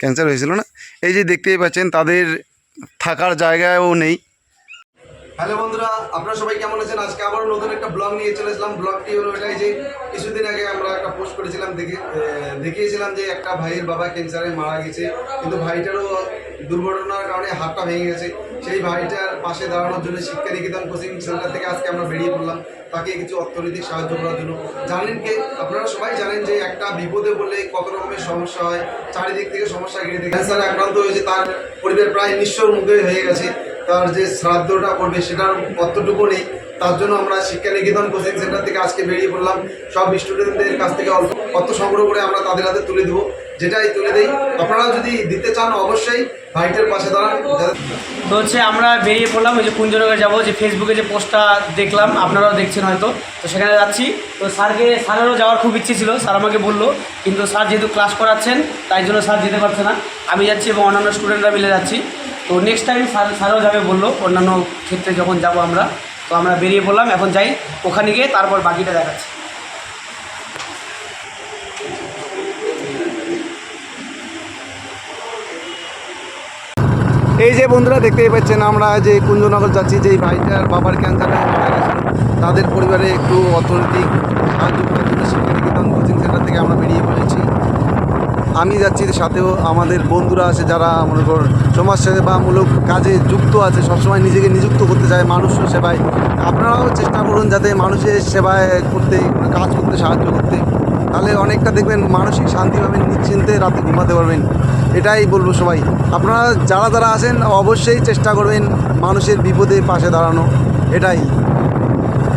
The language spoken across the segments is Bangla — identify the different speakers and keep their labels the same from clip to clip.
Speaker 1: ক্যান্সার হয়েছিল না? এই যে দেখতেই পাচ্ছেন, তাদের থাকার জায়গাও নেই। হ্যালো বন্ধুরা, আপনারা সবাই কেমন আছেন? আজকে আবারও নতুন একটা ব্লগ নিয়ে চলে এসলাম ব্লগটি হলো এটাই যে, কিছুদিন আগে আমরা একটা পোস্ট করেছিলাম, দেখে দেখিয়েছিলাম যে একটা ভাইয়ের বাবা ক্যান্সারে মারা গেছে, কিন্তু ভাইটারও দুর্ঘটনার কারণে হাতটা ভেঙে গেছে। সেই ভাইটার পাশে দাঁড়ানোর জন্য শিক্ষা নিকেতন কোচিং সেন্টার থেকে আজকে আমরা বেরিয়ে পড়লাম। তাকে কিছু অর্থনৈতিক সাহায্য করার জন্য। জানেন কে? আপনারা সবাই জানেন যে একটা বিপদে বললে কত রকমের সমস্যা হয়। চারিদিক থেকে সমস্যা ঘিরে ক্যান্সারে আক্রান্ত হয়েছে তার পরিবার প্রায় নিঃস্বর মুখে হয়ে গেছে। তার যে শ্রাদ্ধটা করবে সেটার কতটুকু নেই, তার জন্য আমরা শিক্ষা নিকেতন কোচিং সেন্টার থেকে আজকে বেরিয়ে পড়লাম। সব স্টুডেন্টদের কাছ থেকে অল্প অর্থ সংগ্রহ করে আমরা তাদের হাতে তুলে দেবো। যেটাই তুলে দেই, আপনারা যদি দিতে চান অবশ্যই ভাইটের পাশে দাঁড়ান।
Speaker 2: তো হচ্ছে আমরা বেরিয়ে পড়লাম, ওই যে কুঞ্জনগর যাব, যে ফেসবুকে যে পোস্টটা দেখলাম, আপনারাও দেখছেন হয়তো। তো সেখানে যাচ্ছি। তো স্যারকে, স্যারেরও যাওয়ার খুব ইচ্ছে ছিল, স্যার আমাকে বলল, কিন্তু স্যার যেহেতু ক্লাস করাচ্ছেন, তাই জন্য স্যার যেতে পারছে না। আমি যাচ্ছি এবং অন্যান্য স্টুডেন্টরা মিলে যাচ্ছি। তো নেক্সট টাইম স্যারও যাবে বলল, অন্যান্য ক্ষেত্রে যখন যাব আমরা, তো আমরা বেরিয়ে পড়লাম, এখন যাই, ওখানে গিয়ে তারপর বাকিটা দেখাচ্ছি।
Speaker 1: এই যে বন্ধুরা দেখতেই পাচ্ছেন আমরা যে কুঞ্জনগর যাচ্ছি যে ভাইটার বাবার ক্যান্সারে মারা গেছিল তাদের পরিবারে একটু অর্থনৈতিক সাহায্য করার জন্য নিকেতন কোচিং সেন্টার থেকে আমরা বেরিয়ে পড়েছি। আমি যাচ্ছি সাথেও আমাদের বন্ধুরা আছে যারা মনে কর সমাজসেবামূলক কাজে যুক্ত আছে, সবসময় নিজেকে নিযুক্ত করতে চায় মানুষের সেবায়। আপনারাও চেষ্টা করুন যাতে মানুষের সেবায় করতে কাজ করতে সাহায্য করতে। তাহলে অনেকটা দেখবেন মানসিক শান্তি পাবেন, নিশ্চিন্তে রাতে ঘুমাতে পারবেন। এটাই বলব সবাই। আপনারা যারা যারা আছেন, অবশ্যই চেষ্টা করবেন মানুষের বিপদে পাশে দাঁড়ানো। এটাই।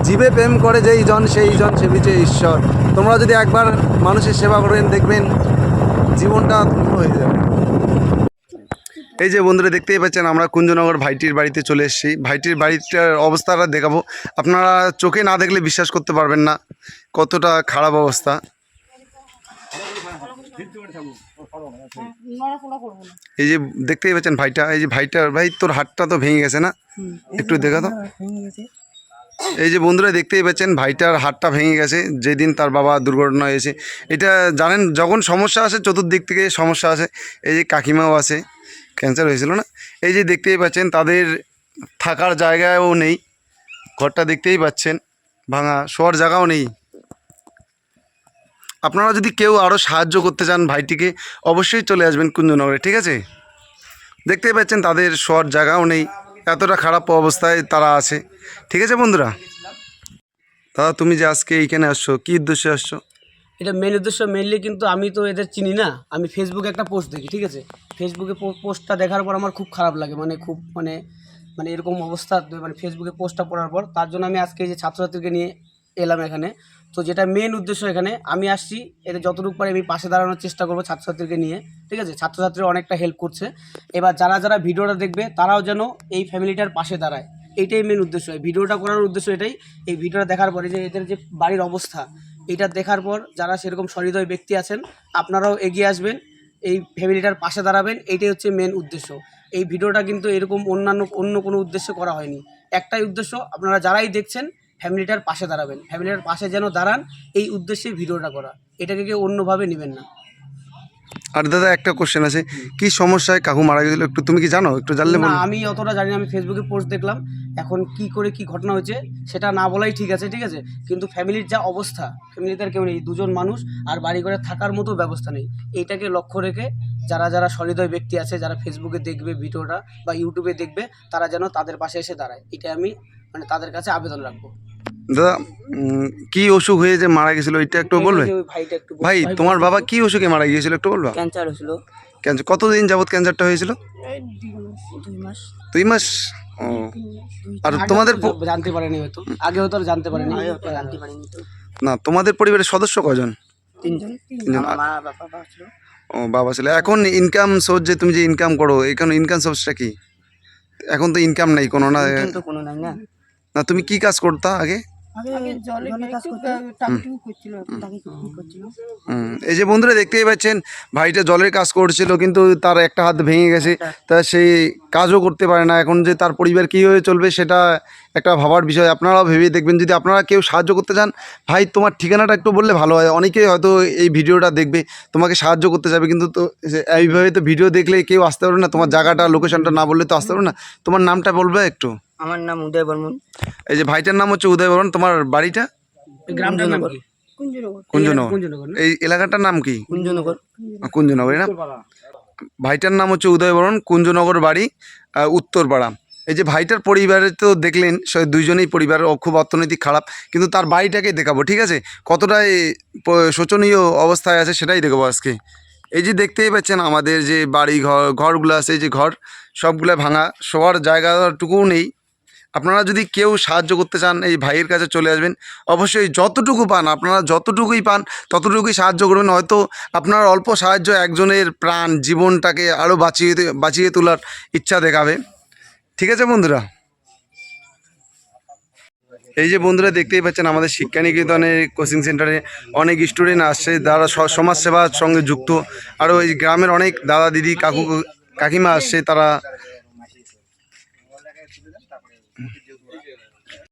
Speaker 1: জীবে প্রেম করে যেই জন, সেই জন সেবিছে ঈশ্বর। তোমরা যদি একবার মানুষের সেবা করেন দেখবেন জীবনটা ধন্য হয়ে যাবে। এই যে বন্ধুরা দেখতেই পাচ্ছেন আমরা কুঞ্জনগর ভাইটির বাড়িতে চলে এসেছি। ভাইটির বাড়িটার অবস্থাটা দেখাবো। আপনারা চোখে না দেখলে বিশ্বাস করতে পারবেন না কতটা খারাপ অবস্থা। এই যে দেখতেই পাচ্ছেন ভাইটা এই যে ভাইটার ভাই তোর হাতটা তো ভেঙে গেছে না? একটু দেখা তো। এই যে বন্ধুরা দেখতেই পাচ্ছেন, ভাইটার হাতটা ভেঙে গেছে, যেদিন তার বাবা দুর্ঘটনা হয়েছে। এটা জানেন, যখন সমস্যা আসে, চতুর্দিক থেকে সমস্যা আসে। এই যে কাকিমাও আছে ক্যান্সার হয়েছিল না? এই যে দেখতেই পাচ্ছেন, তাদের থাকার জায়গাও নেই। ঘরটা দেখতেই পাচ্ছেন, ভাঙা, শোয়ার জায়গাও নেই। আপনারা যদি কেউ আরও সাহায্য করতে চান ভাইটিকে, অবশ্যই চলে আসবেন কুঞ্জনগরে, ঠিক আছে? দেখতেই পাচ্ছেন, তাদের শোয়ার জায়গাও নেই। এতটা খারাপ অবস্থায় তারা আছে। ঠিক আছে বন্ধুরা? দাদা, তুমি যে আজকে এইখানে আসছো, কী উদ্দেশ্যে আসছো?
Speaker 2: এটা মেন উদ্দেশ্য মেনলি কিন্তু আমি তো এদের চিনি না। আমি ফেসবুকে একটা পোস্ট দেখি, ঠিক আছে? ফেসবুকে পোস্টটা দেখার পর আমার খুব খারাপ লাগে মানে খুব মানে মানে এরকম অবস্থা মানে ফেসবুকে পোস্টটা পড়ার পর। তার জন্য আমি আজকে যে ছাত্রছাত্রীকে নিয়ে এলাম এখানে। তো যেটা মেন উদ্দেশ্য এখানে, আমি আসছি এদের যতটুকু পারি আমি পাশে দাঁড়ানোর চেষ্টা করব ছাত্রছাত্রীকে নিয়ে, ঠিক আছে? ছাত্রছাত্রীরা অনেকটা হেল্প করছে। এবার যারা যারা ভিডিওটা দেখবে, তারাও যেন এই ফ্যামিলিটার পাশে দাঁড়ায়। এইটাই মেন উদ্দেশ্য। এই ভিডিওটা করার উদ্দেশ্য এটাই। এই ভিডিওটা দেখার পরে যে এদের যে বাড়ির অবস্থা, এটা দেখার পর যারা সেরকম সহৃদয় ব্যক্তি আছেন, আপনারাও এগিয়ে আসবেন, এই ফ্যামিলিটার পাশে দাঁড়াবেন এইটাই হচ্ছে মেন উদ্দেশ্য। এই ভিডিওটা কিন্তু এরকম অন্যান্য, অন্য কোনো উদ্দেশ্যে করা হয়নি। একটাই উদ্দেশ্য, আপনারা যারাই দেখছেন ফ্যামিলিটার পাশে দাঁড়াবেন। ফ্যামিলিটার পাশে যেন দাঁড়ান এই উদ্দেশ্যে ভিডিওটা করা। এটাকে কেউ অন্যভাবে নেবেন না।
Speaker 1: আর দাদা একটা কোশ্চেন আছে। কি সমস্যায় কাকু মারা গেছিল একটু? তুমি কি জানো? একটু জানলে
Speaker 2: না আমি অতটা জানি না। আমি ফেসবুকে পোস্ট দেখলাম। এখন কি করে কি ঘটনা হয়েছে সেটা না বলাই ঠিক আছে ঠিক আছে? কিন্তু ফ্যামিলির যা অবস্থা ফ্যামিলিতে আর কেউ নেই। দুজন মানুষ আর বাড়ি ঘরে থাকার মতো ব্যবস্থা নেই। এইটাকে লক্ষ্য রেখে যারা যারা সহৃদয় ব্যক্তি আছে যারা ফেসবুকে দেখবে ভিডিওটা বা ইউটিউবে দেখবে তারা যেন তাদের পাশে এসে দাঁড়ায়। এটা আমি মানে তাদের কাছে আবেদন রাখব।
Speaker 1: দাদা উম, কি অসুখ হয়ে যে মারা গেছিল এটা একটু বলবে?
Speaker 2: এই যে ওই ভাইটা একটু বল-
Speaker 1: ভাই তোমার বাবা কি অসুখে মারা গিয়েছিল একটু বলবা?
Speaker 2: ক্যান্সার হয়েছিল।
Speaker 1: ক্যান্সার কতদিন যাবত ক্যান্সারটা হয়েছিল?
Speaker 2: দুই মাস।
Speaker 1: ও। আর তোমাদের
Speaker 2: জানতে পারেনি হয়তো। আগে হয়তো আর জানতে পারেনি। জানতে পারিনি
Speaker 1: না তোমাদের পরিবারের সদস্য কজন?
Speaker 2: তিনজন।
Speaker 1: ও বাবা ছিল। এখন ইনকাম সোর্স যে তুমি যে ইনকাম করো এখন ইনকাম সোর্সটা কি? এখন তো ইনকাম নাই কোনো না
Speaker 2: কোনো নাই না।
Speaker 1: না তুমি কি কাজ করতা আগে? এই যে বন্ধুরা দেখতেই পাচ্ছেন ভাইটা জলের কাজ করছিল কিন্তু তার একটা হাত ভেঙে গেছে। তা সেই কাজও করতে পারে না। এখন যে তার পরিবার কীভাবে চলবে সেটা একটা ভাবার বিষয়। আপনারাও ভেবে দেখবেন। যদি আপনারা কেউ সাহায্য করতে চান ভাই তোমার ঠিকানাটা একটু বললে ভালো হয়। অনেকেই হয়তো এই ভিডিওটা দেখবে তোমাকে সাহায্য করতে যাবে। কিন্তু তো এইভাবে তো ভিডিও দেখলে কেউ আসতে পারবে না। তোমার জায়গাটা লোকেশনটা না বললে তো আসতে পারবে না। তোমার নামটা বলবে একটু।
Speaker 3: আমার নাম উদয় বর্মন।
Speaker 1: এই যে ভাইটার নাম হচ্ছে উদয় বরণ তোমার বাড়িটা?
Speaker 2: এই গ্রামটার নাম কি?
Speaker 4: কুঞ্জনগর।
Speaker 1: এই এলাকাটার নাম কি?
Speaker 3: কুঞ্জনগর।
Speaker 1: কুঞ্জনগরী না? ভাইটার নাম হচ্ছে উদয়বরণ কুঞ্জনগর বাড়ি উত্তরপাড়া। এই যে ভাইটার পরিবারে তো দেখলেন সে দুইজনেই পরিবার ও খুব অর্থনৈতিক খারাপ কিন্তু তার বাড়িটাকে দেখাবো ঠিক আছে? কতটাই শোচনীয় অবস্থায় আছে সেটাই দেখাবো আজকে। এই যে দেখতেই পাচ্ছেন আমাদের যে বাড়ি ঘর ঘরগুলো আছে এই যে ঘর সবগুলো ভাঙা শোয়ার জায়গাটুকুও নেই। আপনারা যদি কেউ সাহায্য করতে চান, এই ভাইয়ের কাছে চলে আসবেন। অবশ্যই যতটুকু পান, আপনারা যতটুকুই পান, ততটুকুই সাহায্য করবেন। হয়তো আপনার অল্প সাহায্য একজনের প্রাণ, জীবনটাকে আরও বাঁচিয়ে বাঁচিয়ে তোলার ইচ্ছা দেখাবে। ঠিক আছে বন্ধুরা? এই যে বন্ধুরা দেখতেই পাচ্ছেন, আমাদের শিক্ষানিকেতনের কোচিং সেন্টারে অনেক স্টুডেন্ট আসছে, যারা সমাজসেবার সঙ্গে যুক্ত। আরও এই গ্রামের অনেক দাদা দিদি কাকু, কাকিমা আসছে, তারা